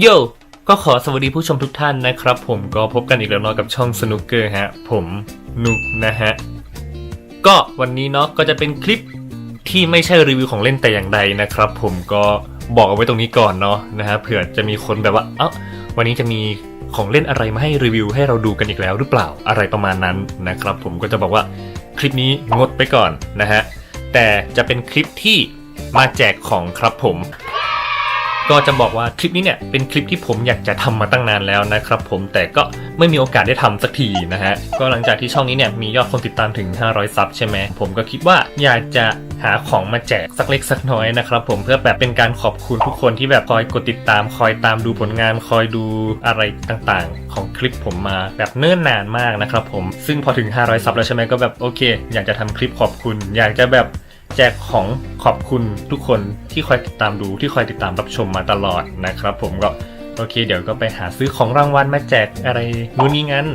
โยก็ขอสวัสดีผู้ชมทุกท่านนะครับ ผมก็พบกันอีกแล้วเนาะกับช่องสนุกเกอร์ฮะ ผมนุกนะฮะ ก็วันนี้เนาะก็จะเป็นคลิปที่ไม่ใช่รีวิวของเล่นแต่อย่างใดนะครับ ผมก็บอกเอาไว้ตรงนี้ก่อนเนาะนะฮะเผื่อจะมีคนแบบว่า เอ้าวันนี้จะมีของเล่นอะไรมาให้รีวิวให้เราดูกันอีกแล้วหรือเปล่าอะไรประมาณนั้นนะครับ ผมก็จะบอกว่าคลิปนี้งดไปก่อนนะฮะแต่จะเป็นคลิปที่มาแจกของครับผม ก็จะบอกว่าคลิปนี้เนี่ยเป็นคลิปที่ผมอยากจะทำมาตั้งนานแล้วนะครับผมแต่ก็ไม่มีโอกาสได้ทำสักทีนะฮะก็หลังจากที่ช่องนี้เนี่ยมียอดคนติดตามถึง 500 ซับใช่ไหมผมก็คิดว่าอยากจะหาของมาแจกสักเล็กสักน้อยนะครับผมเพื่อแบบเป็นการขอบคุณทุกคนที่แบบคอยกดติดตาม คอยตามดูผลงานคอยดูอะไรต่างๆ ของคลิปผมมาแบบเนิ่นนานมากนะครับผมซึ่งพอถึง 500 ซับแล้วใช่ไหมก็แบบโอเค อยากจะทำคลิปขอบคุณ อยากจะแบบ แจกของขอบคุณทุกคนที่คอยติดตามดูที่คอยติดตามรับชมมาตลอดนะครับ ผมก็โอเค เดี๋ยวก็ไปหาซื้อของรางวัลมาแจกอะไรนู่นนี่งั้น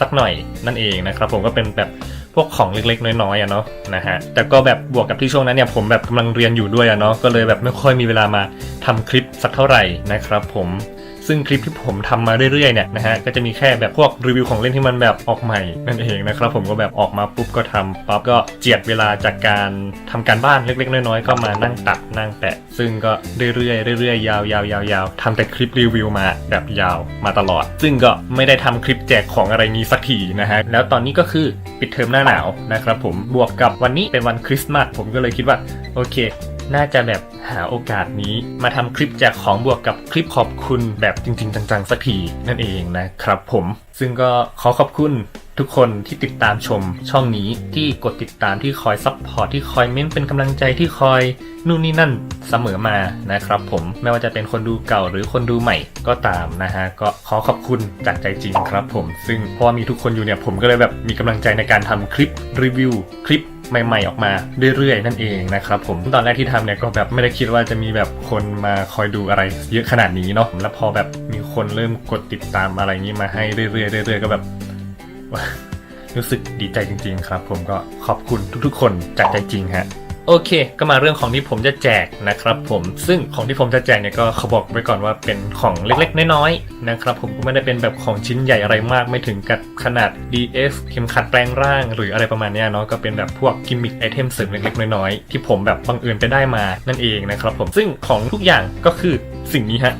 สักหน่อยนั่นเองนะครับ ผมก็เป็นแบบพวกของเล็กๆ น้อยๆอะเนาะนะฮะแต่ก็แบบบวกกับที่ช่วงนั้นเนี่ยผมแบบกำลังเรียนอยู่ด้วยอะเนาะก็เลยแบบไม่ค่อยมีเวลามาทำคลิปสักเท่าไหร่นะครับ ผม ซึ่งคลิปที่ผมทำมาเรื่อยๆเนี่ยนะฮะก็จะมีแค่แบบพวกรีวิวของเล่นที่มันแบบออกใหม่นั่นเองนะครับผมก็แบบออกมาปุ๊บก็ทำปั๊บก็เจียดเวลาจากการทำการบ้านเล็กๆ น้อยๆก็มานั่งตัดนั่งแปะ ซึ่งก็เรื่อยๆเรื่อยๆยาวๆยาวๆทำแต่คลิปรีวิวมาแบบยาวมาตลอด ซึ่งก็ไม่ได้ทำคลิปแจกของอะไรนี้สักทีนะฮะแล้วตอนนี้ก็คือปิดเทอมหน้าหนาวนะครับผมบวกกับวันนี้เป็นวันคริสต์มาสผมก็เลยคิดว่าโอเค น่าจะแบบ หาโอกาสนี้ มาทำคลิปแจกของบวกกับคลิปขอบคุณแบบจริง ๆ จังๆ สักทีนั่นเองนะครับผมซึ่งก็ขอขอบคุณทุกคนที่ติดตามชมช่องนี้ที่กดติดตามที่คอยซัพพอร์ตที่คอยเม้นเป็นกำลังใจที่คอยนู่นนี่นั่นเสมอมานะครับผมไม่ว่าจะเป็นคนดูเก่าหรือคนดูใหม่ก็ตามนะฮะก็ขอขอบคุณจากใจจริงครับผม ซึ่งเพราะว่ามีทุกคนอยู่เนี่ยผมก็เลยแบบมีกำลังใจในการทำคลิปรีวิวคลิป ใหม่ๆออกมาเรื่อยๆ นั่นเองนะครับผมตอนแรกที่ทำเนี่ยก็แบบไม่ได้คิดว่าจะมีแบบคนมาคอยดูอะไร เยอะขนาดนี้เนาะแล้วพอแบบมีคนเริ่มกดติดตามอะไรนี้มาให้เรื่อยๆเรื่อยๆก็แบบรู้สึกดีใจจริง ๆ ครับ ผมก็ขอบคุณทุกๆ คนจากใจจริงฮะ โอเค ก็มาเรื่องของที่ผมจะแจกนะครับผมซึ่งของที่ผมจะแจกเนี่ยก็เขาบอกไว้ก่อนว่าเป็นของเล็กๆ น้อยๆนะครับผมก็ไม่ได้เป็นแบบของชิ้นใหญ่อะไรมาก ไม่ถึงกับขนาด DS เข็มขัดแปลงร่าง หรืออะไรประมาณนี้เนาะก็เป็นแบบพวกกิมมิคไอเทมเสริมเล็กๆ น้อยๆ ที่ผมแบบบังเอิญไปได้มานั่นเองนะครับผมซึ่งของทุกอย่างก็คือสิ่งนี้ฮะ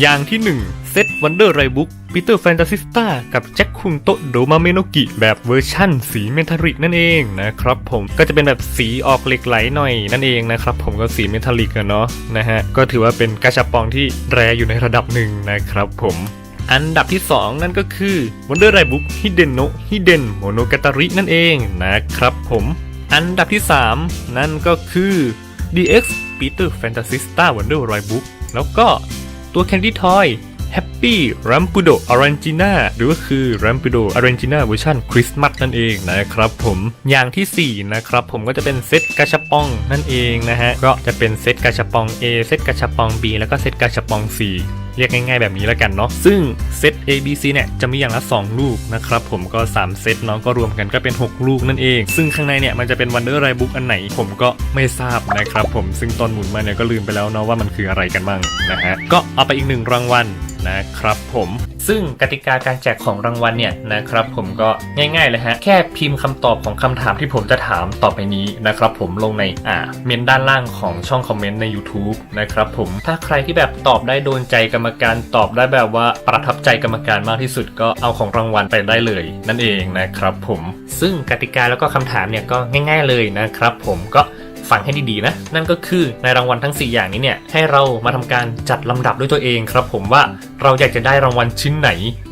อย่างที่ 1 เซตวันเดอร์ไรบุ๊ก ปีเตอร์แฟนตาซิสตากับแจ็คคุงโตโดมาเมโนกิแบบเวอร์ชั่น สีเมทัลลิกนั่นเองนะครับผมก็จะเป็นแบบสีออกเหล็กไหลหน่อยนั่นเองนะครับผมก็สีเมทัลลิกอะเนาะนะฮะก็ถือว่าเป็นกาชาปองที่แรอยู่ในระดับหนึ่งนะครับผมอันดับที่ 2 นั่นก็คือ Wonder r i b o o k Hidden no Hidden Monogatari นั่นเองนะครับผมอันดับที่ 3 นั่นก็คือ DX Peter Fantasista Wonder r i b o o k แล้วก็ตัว Candy Toy Happy Rampudo Arangina หรือว่าคือ Rampudo Arangina เวอร์ชันคริสต์มาสนั่นเองนะครับผมอย่างทีสี่ 4 นะครับ ผมก็จะเป็นเซตกาชาปองนั่นเองนะฮะ ก็จะเป็นเซตกาชาปอง A เซตกาชาปอง B แล้วก็เซตกาชาปอง C เรียกง่ายๆแบบนี้แล้วกันเนาะซึ่งเซต A B C เนี่ยจะมีอย่างละ 2 ลูกนะครับผมก็ 3 เซตเนาะก็รวมกันก็เป็น 6 ลูกนั่นเอง ซึ่งข้างในเนี่ยมันจะเป็น Wonder r i Book อันไหนผมก็ไม่ทราบนะครับผมซึ่งตอนหมุนมาเนี่ยก็ลืมไปแล้วเนาะว่ามันคืออะไรกันบ้างนะฮะก็เอาไปอีกหนึ่งรางวัล นะครับผมซึ่งกติกาการแจกของรางวัลเนี่ยนะครับผมก็ง่ายๆเลยฮะแค่พิมพ์คำตอบของคำถามที่ผมจะถามต่อไปนี้นะครับผมลงในอ่าเมนด้านล่างของช่องคอมเมนต์ใน YouTube นะครับผมถ้าใครที่แบบตอบได้โดนใจกรรมการตอบได้แบบว่าประทับใจกรรมการมากที่สุดก็เอาของรางวัลไปได้เลย นั่นเองนะครับผมซึ่งกติกาแล้วก็คำถามเนี่ยก็ง่าย ๆเลยนะครับผมก็ ฟังให้ดีๆนะ นั่นก็คือในรางวัลทั้ง 4 อย่างนี้เนี่ย ให้เรามาทำการจัดลำดับด้วยตัวเองครับผมว่าเราอยากจะได้รางวัลชิ้นไหน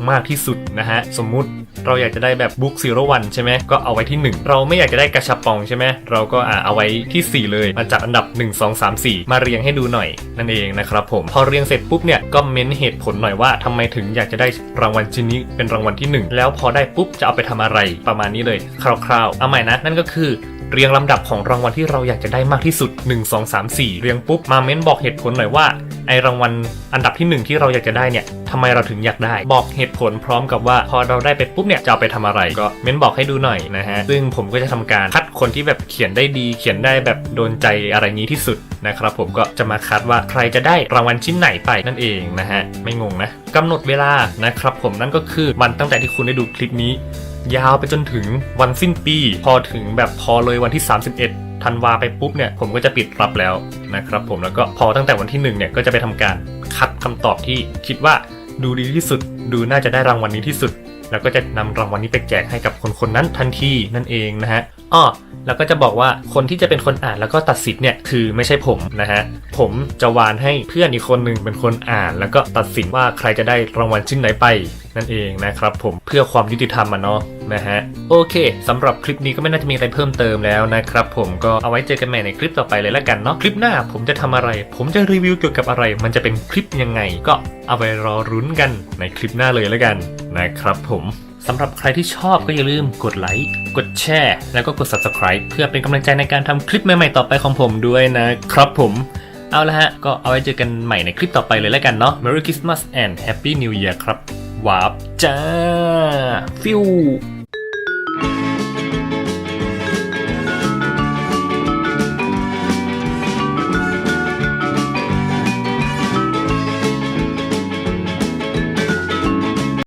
มากที่สุดนะฮะ สมมุติเราอยากจะได้แบบบุ๊กซีโร่วันใช่ไหมก็เอาไว้ที่ 1 เราไม่อยากจะได้กระชับปองใช่ไหมเราก็อ่าเอาไว้ที่ 4 เลย มาจัดอันดับ 1 2 3 4 มาเรียงให้ดูหน่อยนั่นเองนะครับผมพอเรียงเสร็จปุ๊บเนี่ยก็เม้นเหตุผลหน่อยว่าทำไมถึงอยากจะได้รางวัลชิ้นนี้เป็นรางวัลที่ 1 แล้วพอได้ปุ๊บจะเอาไปทำอะไรประมาณนี้เลย คร่าวๆเอาใหม่นะนั่นก็คือ เรียงลำดับของรางวัลที่เราอยากจะได้มากที่สุด 1 2 3 4 เรียงปุ๊บมาเม้นบอกเหตุผลหน่อยว่าไอรางวัลอันดับที่หนึ่งที่เราอยากจะได้เนี่ยทำไมเราถึงอยากได้ บอกเหตุผลพร้อมกับว่า พอเราได้ไปปุ๊บเนี่ยจะเอาไปทำอะไร ก็เม้นบอกให้ดูหน่อยนะฮะซึ่งผมก็จะทำการคัดคนที่แบบเขียนได้ดี เขียนได้แบบโดนใจอะไรนี้ที่สุดนะครับผมก็จะมาคัดว่าใครจะได้รางวัลชิ้นไหนไปนั่นเองนะฮะไม่งงนะกำหนดเวลานะครับผมนั่นก็คือวันตั้งแต่ที่คุณได้ดูคลิปนี้ ยาวไปจนถึงวันสิ้นปี พอถึงแบบพอเลยวันที่ 31ธันวาไปปุ๊บเนี่ยผมก็จะปิดรับแล้วนะครับผมแล้วก็พอตั้งแต่วันที่หนึ่งเนี่ยก็จะไปทำการคัดคำตอบที่คิดว่าดูดีที่สุด ดูน่าจะได้รางวัลนี้ที่สุด แล้วก็จะนำรางวัลนี้ไปแจกให้กับคนคนนั้นทันทีนั่นเองนะฮะอ้อแล้วก็จะบอกว่าคนที่จะเป็นคนอ่านแล้วก็ตัดสินเนี่ยคือไม่ใช่ผมนะฮะผมจะวานให้เพื่อนอีกคนหนึ่งเป็นคนอ่าน แล้วก็ตัดสินว่าใครจะได้รางวัลชิ้นไหนไปนั่นเองนะครับผมเพื่อความยุติธรรมอะเนาะนะฮะโอเคสำหรับคลิปนี้ก็ไม่น่าจะมีอะไรเพิ่มเติมแล้วนะครับผมก็เอาไว้เจอกันใหม่ในคลิปต่อไปเลยละกันเนาะคลิปหน้าผมจะทำอะไร ผมจะรีวิวเกี่ยวกับอะไร มันจะเป็นคลิปยังไง ก็เอาไปรอรุ้นกันในคลิปหน้าเลยละกัน นะครับผมสำหรับใครที่ชอบก็อย่าลืมกดไลค์ กดแชร์ แล้วก็กด subscribe เพื่อเป็นกำลังใจในการทำคลิปใหม่ๆต่อไปของผมด้วยนะครับผมเอาละฮะ ก็เอาไว้เจอกันใหม่ในคลิปต่อไปเลยแล้วกันเนาะ Merry Christmas and Happy New Year ครับวาร์จ้า ฟิว